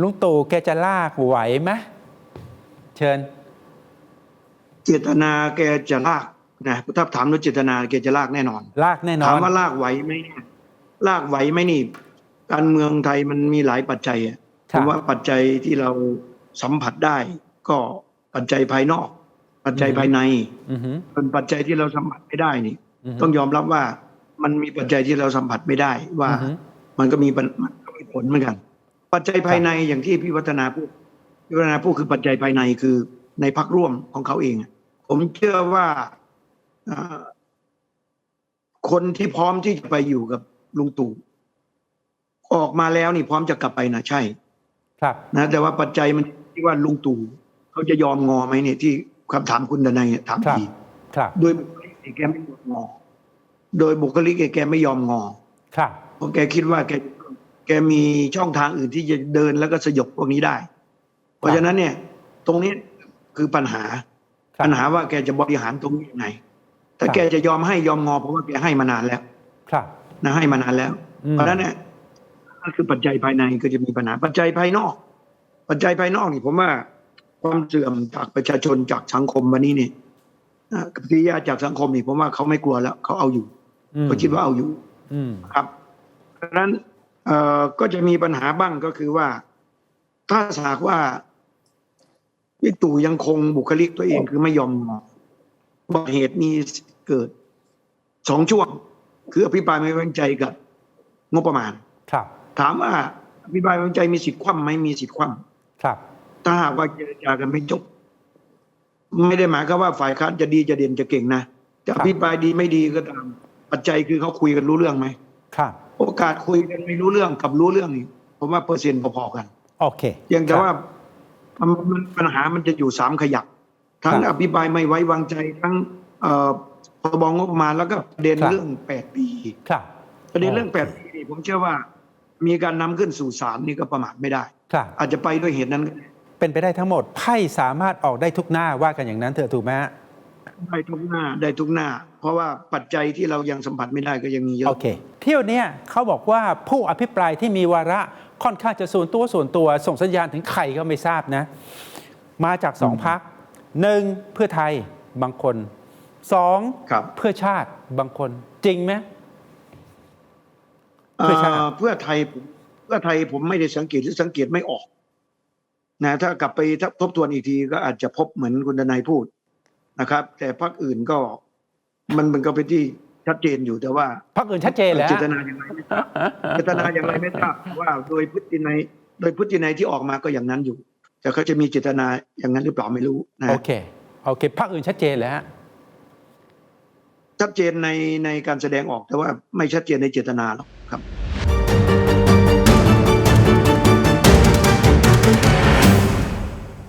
ลุงตู่แกจะลากไหวไหมเชิญ เจตนาแกจะลากนะถ้าถามว่าเจตนาแกจะลากแน่นอน ลากแน่นอถามนว่าลากไหวไหมเนี่ยลากไหวไหมนี่ การเมืองไทยมันมีหลายปัจจัยอะผครับมว่าปัจจัยที่เราสัมผัสได้ ก็ปัจจัยภายนอก ปัจจัยภายในอือหือเป็นปัจจัยที่เราสัมผัสไม่ได้นี่อือหือต้องยอมรับว่ามันมีปัจจัยที่เราสัมผัสไม่ได้ว่าอือหือมันก็มีปัญมันก็มีผลเหมือนกัน ปัจจัยภายในอย่างที่พี่วัฒนาพูดพี่วัฒนาพูดคือปัจจัยภายในคือในพักร่วมของเขาเองอะผมเชื่อว่าเอ่อคนที่พร้อมที่จะไปอยู่กับลุงตู่ออกมาแล้วนี่พร้อมจะกลับไปนะใช่ ครับนะแต่ว่าปัจจัยมันที่ว่าลุงตู่เขาจะยอมงอไหมเนี่ยที่คำถามคุณดนัยเนี่ยถามครับดีครับโดยบุคลิกแกไม่ยอมงอ โดยบุคลิกแกไม่ยอมงอครับเพราะแกคิดว่าแกแกมีช่องทางอื่นที่จะเดินแล้วก็สยบพวกนี้ได้ เพราะฉะนั้นเนี่ย ตรงนี้คือปัญหาครับปัญหาว่าแกจะบริหารตรงนี้ยังไงถ้าครับแกจะยอมให้ยอมงอเพราะว่าแกให้มานานแล้ว ครับนะให้มานานแล้วอืมเพราะฉะนั้นเนี่ยก็คือปัจจัยภายในก็จะมีปัญหาปัจจัยภายนอก ปัจจัยภายนอกนี่ผมว่าความเสื่อมจากประชาชนจากสังคมวันนี้เนี่ยอ่ากับกิริยาจากสังคมนี่ผมว่าเขาไม่กลัวแล้วเขาเอาอยู่อืมเขาคิดว่าเอาอยู่อืมครับเพราะฉะนั้นเอ่อ ก็จะมีปัญหาบ้างก็คือว่า ถ้าหากว่าวิตู่ยังคงบุคลิกตัวเองคือไม่ยอมงอบอกเหตุมีเกิดสองช่วง คืออภิปรายไม่ไว้วางใจกับงบประมาณ ครับ ถามว่าอภิปรายไม่ไว้วางใจมีสิทธิ์คว่ำไหมมีสิทธิ์คว่ครับำถ้าหากว่าเจรจากันไม่จบ ไม่ได้หมายความว่าฝ่ายค้านจะดีจะเด่นจะเก่งนะจะอภิปรายดีไม่ดีก็ตาม ปัจจัยคือเขาคุยกันรู้เรื่องไหมครับ โอกาสคุยกันไม่รู้เรื่องกับรู้เรื่องนี่ผมว่าเปอร์เซ็นต์พอๆกันโอเคเพียงแต่ครับว่ามันมันปัญหามันจะอยู่สามขยัก ทั้งครับอภิปรายไม่ไว้วางใจทั้งเอ่อพรบงบประมาณแล้วก็ประเด็นครับเรื่องแปดปีครับประเด็นเรื่องโอแปเคดปีนี่ผมเชื่อว่า มีการนำขึ้นสู่ศาลนี่ก็ประมาทไม่ได้ครับอาจจะไปด้วยเหตุนั้นก็ได้เป็นไปได้ทั้งหมดไพ่สามารถออกได้ทุกหน้าว่ากันอย่างนั้นเถอะถูกไหมฮะ ได้ทุกหน้าได้ทุกหน้า เพราะว่าปัจจัยที่เรายังสัมผัสไม่ได้ก็ยังมีเยโออะเค เที่ยวเนี้ยเขาบอกว่าผู้อภิปรายที่มีวาระค่อนข้างจะส่วนตัวส่วนตัว ส่งสัญญาณถึงใครก็ไม่ทราบนะ มาจากสองพักหนึ่งเพื่อไทยบางคนสองครับเพื่อชาติบางคน จริงไหมเพื่อชาติเอ่อเพื่อไทยผมเพื่อไทยผมไม่ได้สังเกตหรือสังเกตไม่ออกนะถ้ากลับไปทบทวนอีกทีก็อาจจะพบเหมือนคุณดนายพูด นะครับ แต่พรรคอื่นก็มันมันก็เป็นที่ชัดเจนอยู่แต่ว่าพรรคอื่นชัดเจนแล้วเจตนาอย่างไรไม่ทราบเจตนาอย่างไรไม่ทราบแต่ว่าโดยพฤตินัยโดยพฤตินัยที่ออกมาก็อย่างนั้นอยู่ แต่เขาจะมีเจตนาอย่างนั้นหรือเปล่าไม่รู้นะโอเคโอเคพรรคอื่นชัดเจนแล้วฮะชัดเจนในในการแสดงออกแต่ว่าไม่ชัดเจนในเจตนาหรอกครับ